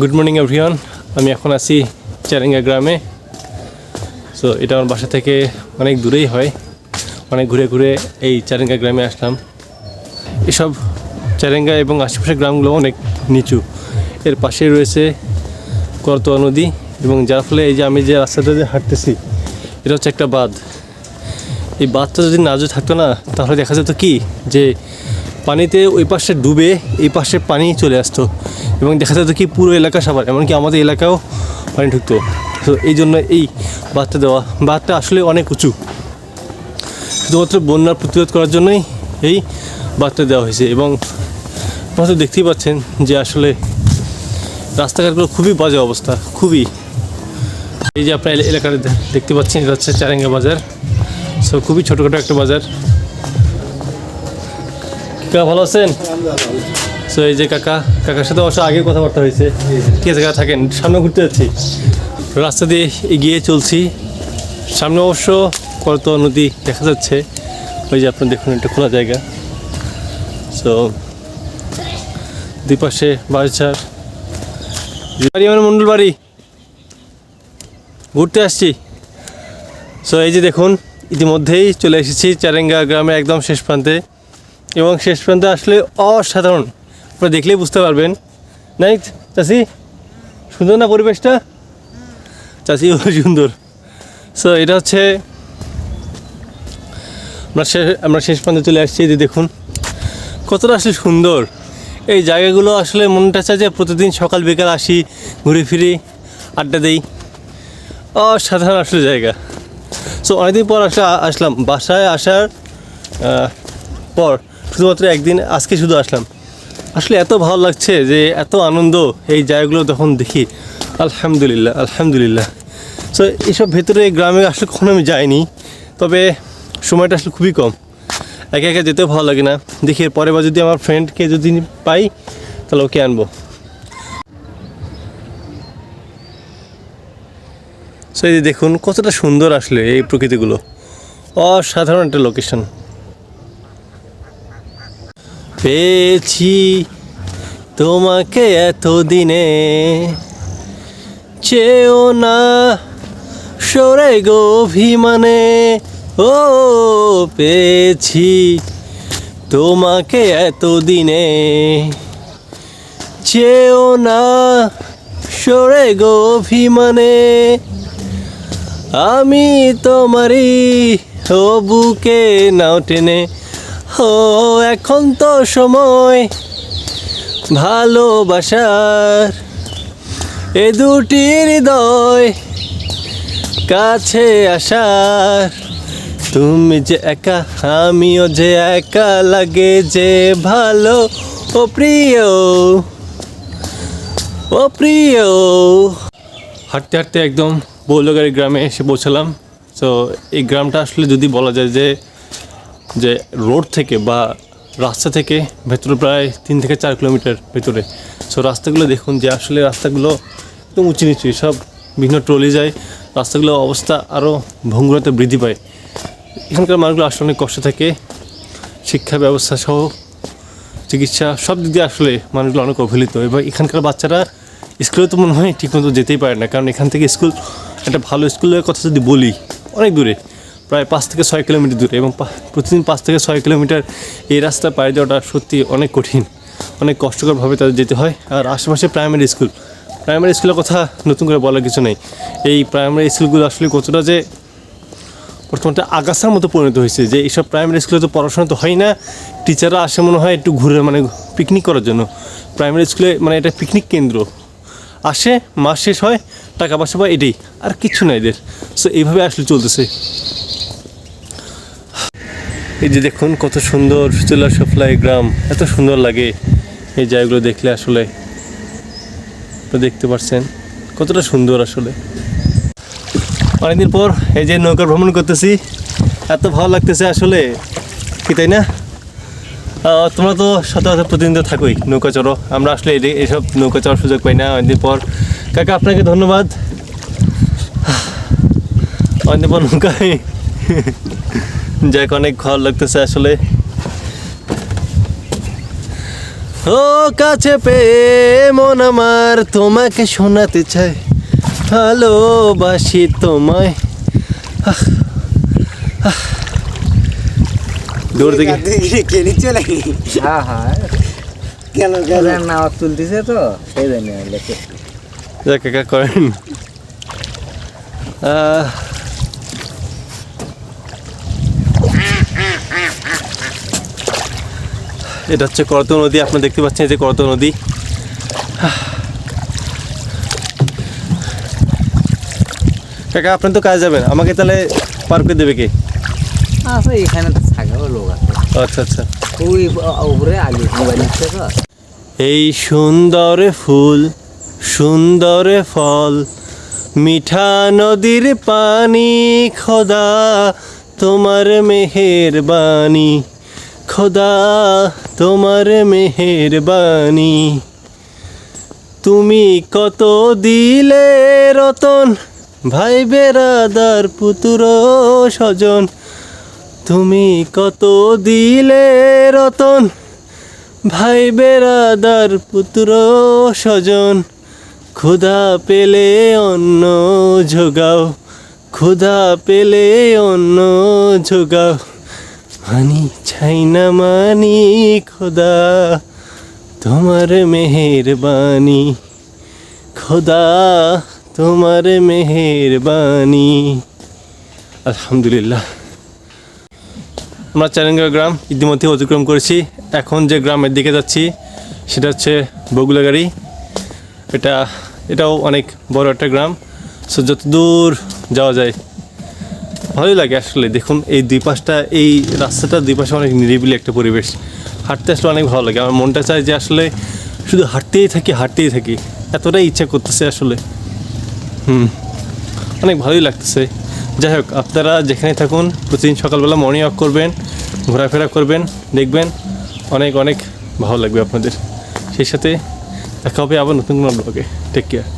Good morning everyone আমি এখন আছি চারেঙ্গা গ্রামে। সো এটা আমার বাসা থেকে অনেক দূরেই হয়। অনেক ঘুরে ঘুরে এই চারেঙ্গা গ্রামে আসলাম। এসব চারেঙ্গা এবং আশেপাশের গ্রামগুলো অনেক নিচু। এর পাশে রয়েছে করতোয়া নদী এবং যার ফলে এই যে আমি যে রাস্তাটা দিয়ে হাঁটতেছি, এটা হচ্ছে একটা বাঁধ। এই বাঁধটা যদি না থাকতো না, তাহলে দেখা যেত কি? যে পানিতে ওই পাশে ডুবে এই পাশে পানি চলে আসতো। এবং দেখা যেত কি পুরো এলাকা সবার এমনকি আমাদের এলাকাও পানি ঢুকতো। তো এই জন্য এই বাঁধটা দেওয়া, বাঁধটা আসলে অনেক উঁচু। শুধুমাত্র বন্যার প্রতিরোধ করার জন্যই এই বাঁধটা দেওয়া হয়েছে এবং আপনারা দেখতেই পাচ্ছেন যে আসলে রাস্তাঘাটগুলো খুবই বাজে অবস্থা, খুবই। এই যে আপনার এলা- এলাকাটা দেখতে পাচ্ছেন, এটা হচ্ছে চারেঙ্গা বাজার। সো খুবই ছোটোখাটো একটা বাজার। ভালো আছেন? সো এই যে কাকা, কাকার সাথে অবশ্য আগে কথাবার্তা হয়েছে। ঠিক আছে কাকা থাকেন? সামনে ঘুরতে যাচ্ছি। রাস্তা দিয়ে এগিয়ে চলছি। সামনে অবশ্য কত নদী দেখা যাচ্ছে। ওই যে আপনার দেখুন, একটা খোলা জায়গা। সো দুই পাশে বাজার বাড়ি আমার মন্ডল বাড়ি। ঘুরতে আসছি। সো এই যে দেখুন, ইতিমধ্যেই চলে এসেছি চারেঙ্গা গ্রামের একদম শেষ প্রান্তে। এবং শেষ প্রান্তে আসলে অসাধারণ আপনারা দেখলেই বুঝতে পারবেন। নাই চাষি সুন্দর না পরিবেশটা? চাষি সুন্দর। সো এটা হচ্ছে আমরা শেষ আমরা শেষ প্রান্তে চলে আসছি যে দেখুন। কতটা আসলে সুন্দর। এই জায়গাগুলো আসলে মনটা চায় যে প্রতিদিন সকাল, বিকাল আসি, ঘুরে ফিরি, আড্ডা দেই। অসাধারণ আসলে জায়গা। সো অনেকদিন পর আসলে আসলাম। বাসায় আসার পর শুধুমাত্র একদিন, আজকে শুধু আসলাম। আসলে এত ভালো লাগছে যে এত আনন্দ এই জায়গাগুলো তখন দেখি, আলহামদুলিল্লাহ আলহামদুলিল্লাহ। সো এইসব ভেতরে গ্রামে আসলে কখনো আমি যাইনি, তবে সময়টা আসলে খুবই কম। একা একা যেতেও ভালো লাগে না। দেখি পরের বার যদি আমার ফ্রেন্ডকে যদি পাই, তাহলে ওকে আনব। সো এই দেখুন, কতটা সুন্দর আসলে এই প্রকৃতিগুলো। অসাধারণ একটা লোকেশন পেয়েছি তোমাকে এতদিনে। চেও না সরে গো অভিমানে। ও, পেয়েছি তোমাকে এতদিনে। চেও না সরে গো অভিমানে। আমি তোমারই ও বুকে নাও টেনে। ও, এখন তো সময় ভালোবাসার। এ দুটি হৃদয় কাছে আসার। তুমি যে একা, আমিও যে একা লাগে যে ভালো। ও প্রিয় ও প্রিয়। হাঁটতে হাঁটতে একদম বৌলগাড়ি গ্রামে এসে পৌঁছালাম। তো এই গ্রামটা আসলে যদি বলা যায় যে যে রোড থেকে বা রাস্তা থেকে ভেতরে প্রায় তিন থেকে চার কিলোমিটার ভেতরে। সো রাস্তাগুলো দেখুন যে আসলে রাস্তাগুলো একদম উঁচু নিচু, সব বিভিন্ন ট্রলি যায় রাস্তাগুলো অবস্থা আরও ভঙ্গুরতা বৃদ্ধি পায়। এখানকার মানুষগুলো আসলে অনেক কষ্ট থাকে, শিক্ষা ব্যবস্থা সহ চিকিৎসা সব দিক দিয়ে আসলে মানুষগুলো অনেক অবহেলিত। এবং এখানকার বাচ্চারা স্কুলে তো মনে হয় ঠিকমতো যেতেই পারে না, কারণ এখান থেকে স্কুল, একটা ভালো স্কুলের কথা যদি বলি, অনেক দূরে। প্রায় পাঁচ থেকে ছয় কিলোমিটার দূরে এবং প্রতিদিন পাঁচ থেকে ছয় কিলোমিটার এই রাস্তা পাড়ি দেওয়াটা সত্যি অনেক কঠিন, অনেক কষ্টকরভাবে তাদের যেতে হয়। আর আশেপাশে প্রাইমারি স্কুল প্রাইমারি স্কুলের কথা নতুন করে বলার কিছু নেই। এই প্রাইমারি স্কুলগুলো আসলে কতটা যে বর্তমানটা আগাছার মতো পরিণত হয়েছে যে এইসব প্রাইমারি স্কুলে তো পড়াশোনা তো হয় না টিচাররা আসে মনে হয় একটু ঘুরে মানে পিকনিক করার জন্য। প্রাইমারি স্কুলে মানে এটা পিকনিক কেন্দ্র। আসে, মাস শেষ হয়, টাকা পয়সা পায়, এটাই। আর কিচ্ছু নাই এদের। সো এইভাবে আসলে চলতেছে। এই যে দেখুন, কত সুন্দর চুলার সফলাই গ্রাম, এত সুন্দর লাগে এই জায়গাগুলো দেখলে আসলে। দেখতে পাচ্ছেন, কতটা সুন্দর আসলে। অনেকদিন পর এই যে নৌকা ভ্রমণ করতেছি, এত ভালো লাগতেছে আসলে, কি তাই না? তোমরা তো সচরাচর প্রতিদিন তো থাকোই নৌকা চড়ো, আমরা আসলে এই এইসব নৌকা চড়ার সুযোগ পাই না অনেকদিন পর। কাকা, আপনাকে ধন্যবাদ। অনেকদিন পর নৌকায় যাক অনেক ভালো লাগতেছে আসলে। ও কাছে পেয়ে মন আমার তোমাকে শোনাতে চাই। ভালোবাসি তোমায়। দূর থেকে কে নিচ্ছে নাকি? হ্যাঁ হ্যাঁ। কেন কেন? নামাজ তুলতেছে তো সেই জন্য লেখে। যাক কাকা করেন। আহ, এটা হচ্ছে করত নদী আপনারা দেখতে পাচ্ছেন যে করত নদী। কাকা আপনি তো কাজ যাবেন আমাকে তাহলে পার করে দেবে কে? আচ্ছা এখানে তো থাকাও লোক আছে। আচ্ছা আচ্ছা। ওই উপরে আগে মোবাইল তো। এই সুন্দর ফুল সুন্দর ফল মিঠা নদীর পানি খোদা তোমার মেহের বাণী খোদা, তোমার মেহের বাণী তুমি কত দিলে রতন, ভাই বেরাদার পুতুর স্বজন। তুমি কত দিলে রতন, ভাই বেরাদার পুত্র স্বজন। ক্ষুধা পেলে অন্ন যোগাও, ক্ষুধা পেলে অন্ন যোগাও। মানি ছাই না মানি, খোদা, তোমার মেহেরবানি। খোদা, তোমার মেহেরবানি। আলহামদুলিল্লাহ। আমরা চ্যালেঞ্জা গ্রাম ইতিমধ্যে অতিক্রম করেছি। এখন যে গ্রামের দিকে যাচ্ছি, সেটা হচ্ছে বগুলাগাড়ি এটা, এটাও অনেক বড় একটা গ্রাম। সো যত দূর যাওয়া যায় ভালোই লাগে আসলে। দেখুন, এই দুই পাশটা, এই রাস্তাটার দুই পাশে অনেক নিরিবিলি একটা পরিবেশ। হাঁটতে আসলে অনেক ভালো লাগে। আমার মনটা চায় যে আসলে শুধু হাঁটতেই থাকি হাঁটতেই থাকি। এতটাই ইচ্ছা করতেছে আসলে। হুম, অনেক ভালোই লাগতেছে। যাই হোক, আপনারা যেখানে থাকুন, প্রতিদিন সকালবেলা মর্নিং ওয়াক করবেন, ঘোরাফেরা করবেন, দেখবেন অনেক অনেক ভালো লাগবে আপনাদের। সেই সাথে দেখা হবে আবার নতুন কোনো ব্লগে টেক কেয়ার